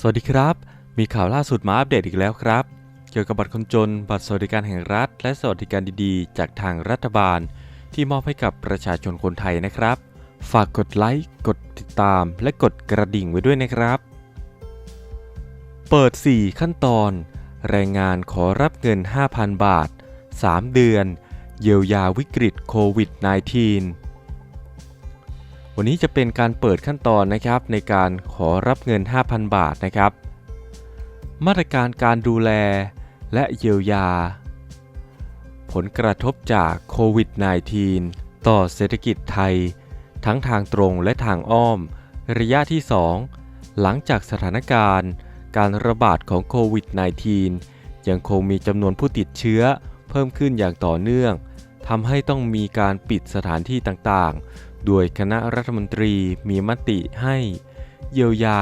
สวัสดีครับ มีข่าวล่าสุดมาอัปเดตอีกแล้วครับ เกี่ยวกับบัตรคนจน บัตรสวัสดิการแห่งรัฐ และสวัสดิการดีๆ จากทางรัฐบาล ที่มอบให้กับประชาชนคนไทยนะครับ ฝากกดไลค์ กดติดตาม และกดกระดิ่งไว้ด้วยนะครับ เปิด 4 ขั้นตอน แรงงานขอรับเงิน 5,000 บาท 3 เดือน เยียวยาวิกฤตโควิด -19 วันนี้จะเป็นการเปิดขั้นตอนนะครับในการขอรับเงิน 5,000 บาทนะครับ มาตรการการดูแลและเยียวยา ผลกระทบจากโควิด -19 ต่อเศรษฐกิจไทย ทั้งทางตรงและทางอ้อม ระยะที่ 2 หลังจากสถานการณ์ การระบาดของโควิด -19 ยังคงมีจำนวนผู้ติดเชื้อเพิ่มขึ้นอย่างต่อเนื่องทำให้ต้องมีการปิดสถานที่ต่างๆ โดยคณะรัฐมนตรีมีมติให้เยียวยา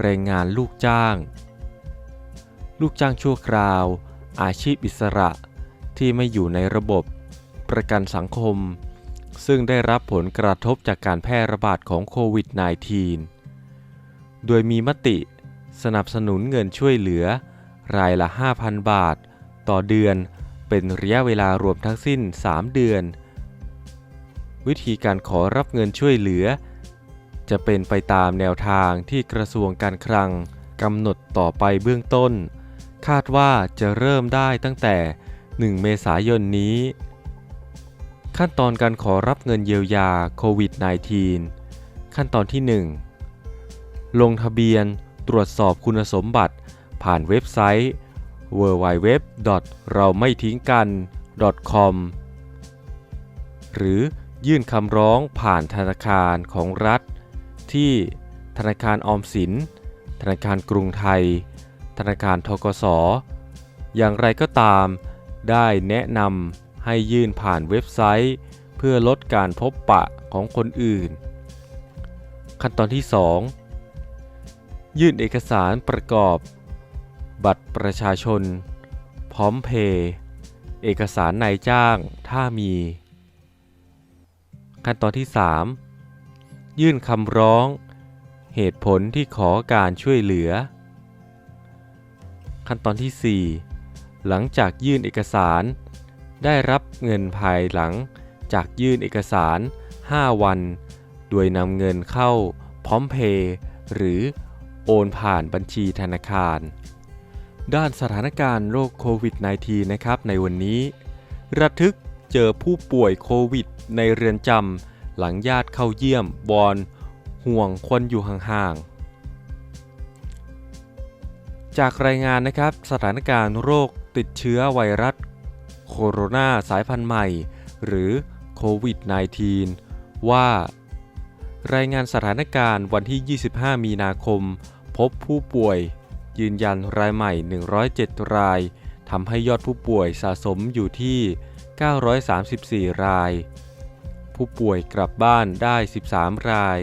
แรงงานลูกจ้าง ลูกจ้างชั่วคราว อาชีพอิสระที่ไม่อยู่ในระบบประกันสังคม ซึ่งได้รับผลกระทบจากการแพร่ระบาดของโควิด -19 โดยมีมติสนับสนุนเงินช่วยเหลือ รายละ 5,000 บาท ต่อเดือนเป็นระยะเวลารวมทั้งสิ้น 3 เดือน วิธีการขอรับเงินช่วยเหลือ จะเป็นไปตามแนวทางที่กระทรวงการคลังกำหนดต่อไปเบื้องต้น คาดว่าจะเริ่มได้ตั้งแต่ 1 เมษายนนี้ ขั้นตอนการขอรับเงินเยียวยาโควิด -19 ขั้นตอนที่ 1 ลงทะเบียนตรวจสอบคุณสมบัติผ่านเว็บไซต์ www. เราไม่ทิ้งกัน .com หรือ ยื่นคำร้องผ่านธนาคารของรัฐ ที่ธนาคารออมสิน ธนาคารกรุงไทย ธนาคารทกสอย่างไรก็ตาม ได้แนะนำให้ยื่นผ่านเว็บไซต์ เพื่อลดการพบปะของคนอื่น ขั้นตอนที่ 2 ยื่นเอกสารประกอบ บัตรประชาชน พร้อมเพย์เอกสารนายจ้างถ้ามี ขั้นตอนที่ 3 ยื่นคำร้อง เหตุผลที่ขอการช่วยเหลือ ขั้นตอนที่ 4 หลังจากยื่นเอกสาร ได้รับเงินภายหลังจากยื่นเอกสาร 5 วัน โดยนำเงินเข้าพร้อมเพย์หรือโอนผ่านบัญชีธนาคาร ด้านสถานการณ์โรคโควิด -19 นะครับในวันนี้ ระทึก เจอผู้ป่วยโควิดในเรือนจำหลังญาติเข้าเยี่ยมวอนห่วงคนอยู่ห่างๆ จากรายงานนะครับสถานการณ์โรคติดเชื้อไวรัสโคโรนาสายพันธุ์ใหม่ หรือโควิด -19 ว่า รายงานสถานการณ์วันที่ 25 มีนาคม พบผู้ป่วยยืนยันรายใหม่ 107 รายทำให้ยอดผู้ป่วยสะสมอยู่ที่ 934 ราย ผู้ป่วยกลับบ้านได้ 13 ราย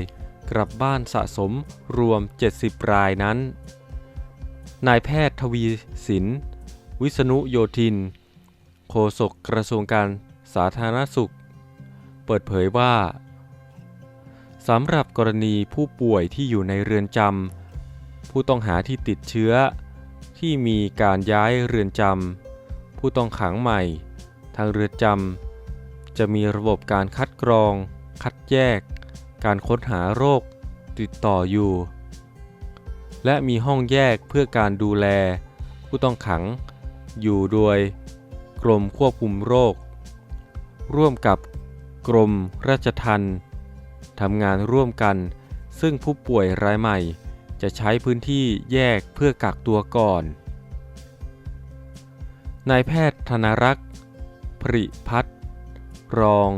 กลับบ้านสะสมรวม 70 รายนั้น นายแพทย์ทวีสิน วิษณุโยธิน โฆษกกระทรวงการสาธารณสุข เปิดเผยว่าสำหรับกรณีผู้ป่วยที่อยู่ในเรือนจำผู้ต้องหาที่ติดเชื้อ ที่มีการย้ายเรือนจำผู้ต้องขังใหม่ ทางเรือนจำจะมีระบบการคัดกรอง คัดแยก การค้นหาโรคติดต่ออยู่ และมีห้องแยกเพื่อการดูแล ผู้ต้องขังอยู่โดยกรมควบคุมโรค ร่วมกับกรมราชทัณฑ์ทำงานร่วมกัน ซึ่งผู้ป่วยรายใหม่จะใช้พื้นที่แยกเพื่อกักตัวก่อน นายแพทย์ธนรักษ์ ผริพัฒน์รอง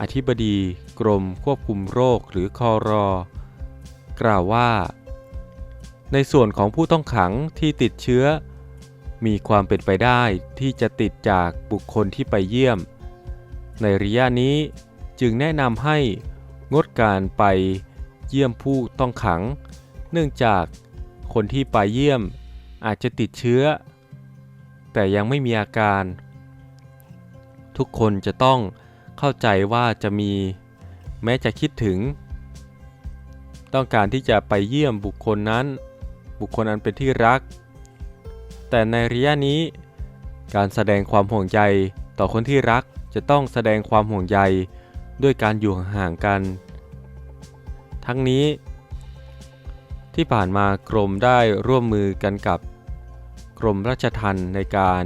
อธิบดีกรมควบคุมโรคหรือคอรอกล่าวว่า ในส่วนของผู้ต้องขังที่ติดเชื้อ มีความเป็นไปได้ที่จะติดจากบุคคลที่ไปเยี่ยม ในระยะนี้จึงแนะนำให้งดการไปเยี่ยมผู้ต้องขัง เนื่องจากคนที่ไปเยี่ยมอาจจะติดเชื้อ แต่ยังไม่มีอาการ ทุกคนจะต้องเข้าใจว่าจะมีแม้จะคิดถึง ต้องการที่จะไปเยี่ยมบุคคลนั้น บุคคลอันเป็นที่รัก แต่ในระยะนี้ การแสดงความห่วงใยต่อคนที่รักจะต้องแสดงความห่วงใยด้วยการอยู่ห่างกัน ทั้งนี้ ที่ผ่านมากรมได้ร่วมมือกันกับ กรมราชทัณฑ์ในการ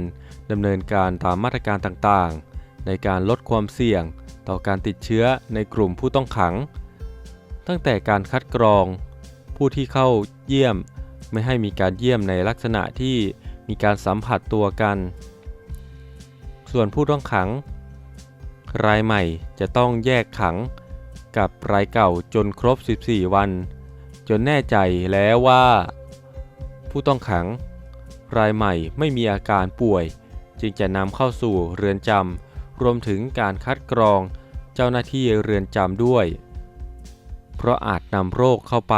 ดำเนินการตามมาตรการต่างๆ ในการลดความเสี่ยง ต่อการติดเชื้อในกลุ่มผู้ต้องขัง ตั้งแต่การคัดกรอง ผู้ที่เข้าเยี่ยมไม่ให้มีการเยี่ยมในลักษณะที่มีการสัมผัสตัวกัน ส่วนผู้ต้องขัง รายใหม่จะต้องแยกขังกับรายเก่าจนครบ 14 วัน จนแน่ใจแล้วว่า ผู้ต้องขัง รายใหม่ไม่มีอาการป่วย จึงจะนำเข้าสู่เรือนจำ รวมถึงการคัดกรองเจ้าหน้าที่เรือนจำด้วย เพราะอาจนำโรคเข้าไป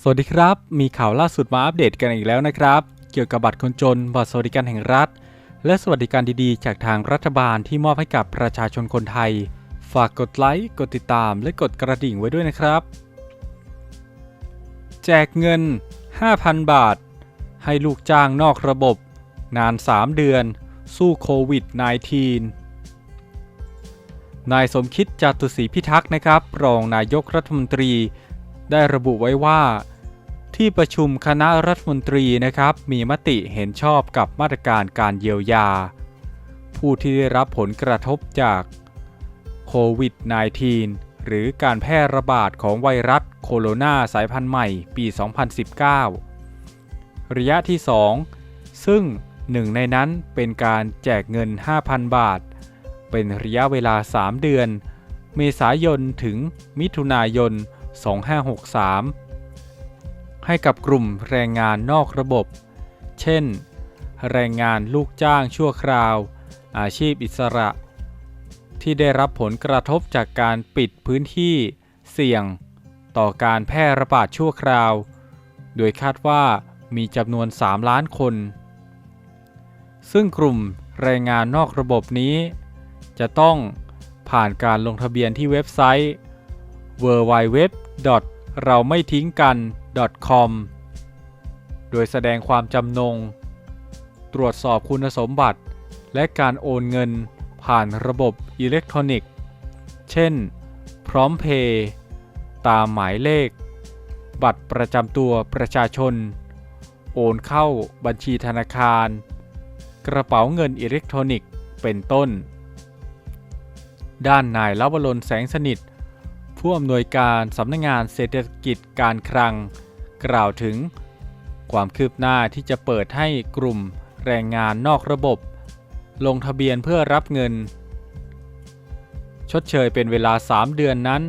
สวัสดีครับ มีข่าวล่าสุดมาอัปเดตกันอีกแล้วนะครับ เกี่ยวกับบัตรคนจน บัตรสวัสดิการแห่งรัฐ และสวัสดิการดีๆ จากทางรัฐบาลที่มอบให้กับประชาชนคนไทย ฝากกดไลค์ กดติดตาม และกดกระดิ่งไว้ด้วยนะครับ แจกเงิน 5,000 บาท ให้ลูกจ้างนอกระบบ นาน 3 เดือน สู้โควิด -19 นายสมคิดจตุศรีพิทักษ์นะครับ รองนายกรัฐมนตรี ได้ระบุไว้ว่า ที่ประชุมคณะรัฐมนตรีนะครับ มีมติเห็นชอบกับมาตรการการเยียวยา ผู้ที่ได้รับผลกระทบจากโควิด -19 หรือการแพร่ระบาดของไวรัสโคโรนาสายพันธุ์ใหม่ปี 2019 ระยะที่ 2 ซึ่งหนึ่งในนั้นเป็นการแจกเงิน 5,000 บาท เป็นระยะเวลา 3 เดือน เมษายนถึงมิถุนายน 2563 ให้กับกลุ่มแรงงานนอกระบบ เช่น แรงงานลูกจ้างชั่วคราว อาชีพอิสระ ที่ได้รับผลกระทบจากการปิดพื้นที่เสี่ยงต่อการแพร่ระบาดชั่วคราว โดยคาดว่ามีจำนวน 3 ล้านคน ซึ่งกลุ่มแรงงานนอกระบบนี้ จะต้องผ่านการลงทะเบียนที่เว็บไซต์ www. เราไม่ทิ้งกัน .com โดยแสดงความจำนง ตรวจสอบคุณสมบัติ และการโอนเงินผ่านระบบอิเล็กทรอนิกส์ เช่น พร้อมเพย์ตามหมายเลข บัตรประจำตัวประชาชน โอนเข้าบัญชีธนาคาร กระเป๋าเงินอิเล็กทรอนิกส์ เป็นต้น ด้านนายลวรนแสงสนิท ผู้อำนวยการสำนักงงานเศรษฐกิจการคลัง กล่าวถึง ความคืบหน้าที่จะเปิดให้กลุ่มแรงงานนอกระบบ ลงทะเบียนเพื่อรับเงิน ชดเชยเป็นเวลา 3 เดือนนั้น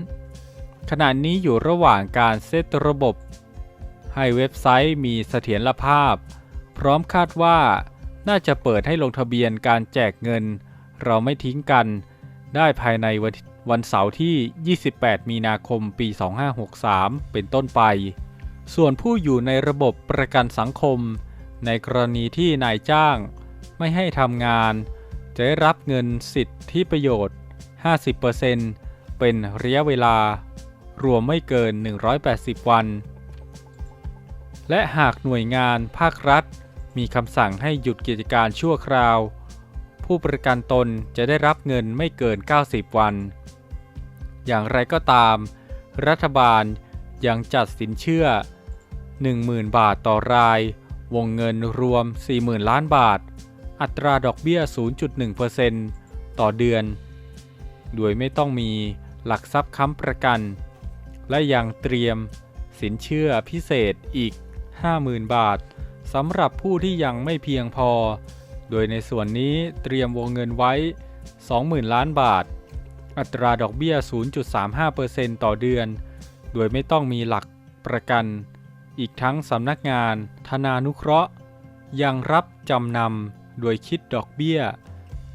ขณะนี้อยู่ระหว่างการเซตระบบ ให้เว็บไซต์มีเสถียรภาพ พร้อมคาดว่าน่าจะเปิดให้ลงทะเบียนการแจกเงิน เราไม่ทิ้งกัน ได้ภายในวันวันเสาร์ที่ 28 มีนาคม ปี 2563 เป็นต้นไป ส่วนผู้อยู่ในระบบประกันสังคม ในกรณีที่นายจ้างไม่ให้ทำงาน จะได้รับเงินสิทธิประโยชน์ 50%เป็นระยะเวลา รวมไม่เกิน 180 วัน และหากหน่วยงานภาครัฐ มีคำสั่งให้หยุดกิจการชั่วคราว ผู้ประกันตนจะได้รับเงินไม่เกิน 90 วัน อย่างไรก็ตาม รัฐบาลยังจัดสินเชื่อ 10,000 บาทต่อราย วงเงินรวม 40,000 ล้านบาท อัตราดอกเบี้ย 0.1%ต่อเดือน โดยไม่ต้องมีหลักทรัพย์ค้ำประกัน และยังเตรียมสินเชื่อพิเศษอีก 50,000 บาทสำหรับผู้ที่ยังไม่เพียงพอ โดยในส่วนนี้เตรียมวงเงินไว้ 20,000 ล้านบาท อัตราดอกเบี้ย 0.35%ต่อเดือน โดยไม่ต้องมีหลักประกัน อีกทั้งสำนักงาน ธนานุเคราะห์ ยังรับจำนำโดยคิดดอกเบี้ย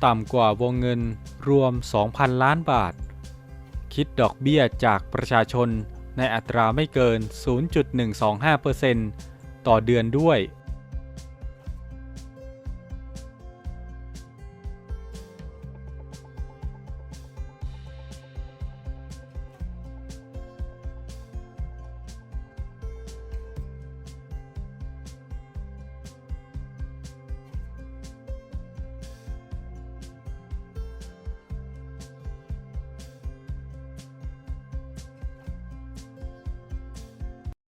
ต่ำกว่าวงเงินรวม 2,000 ล้านบาท คิดดอกเบี้ยจากประชาชนในอัตราไม่เกิน 0.125%ต่อเดือนด้วย